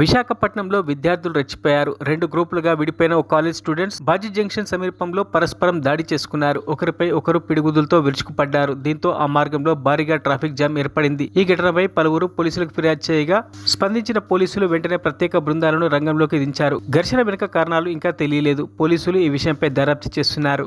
విశాఖపట్నంలో విద్యార్థులు రెచ్చిపోయారు. రెండు గ్రూపులుగా విడిపోయిన ఓ కాలేజ్ స్టూడెంట్స్ బాజీ జంక్షన్ సమీపంలో పరస్పరం దాడి చేసుకున్నారు. ఒకరిపై ఒకరు పిడుగుదులతో విరుచుకుపడ్డారు. దీంతో ఆ మార్గంలో భారీగా ట్రాఫిక్ జామ్ ఏర్పడింది. ఈ ఘటనపై పలువురు పోలీసులకు ఫిర్యాదు చేయగా స్పందించిన పోలీసులు వెంటనే ప్రత్యేక బృందాలను రంగంలోకి దించారు. ఘర్షణ వెనుక కారణాలు ఇంకా తెలియలేదు. పోలీసులు ఈ విషయంపై దర్యాప్తు చేస్తున్నారు.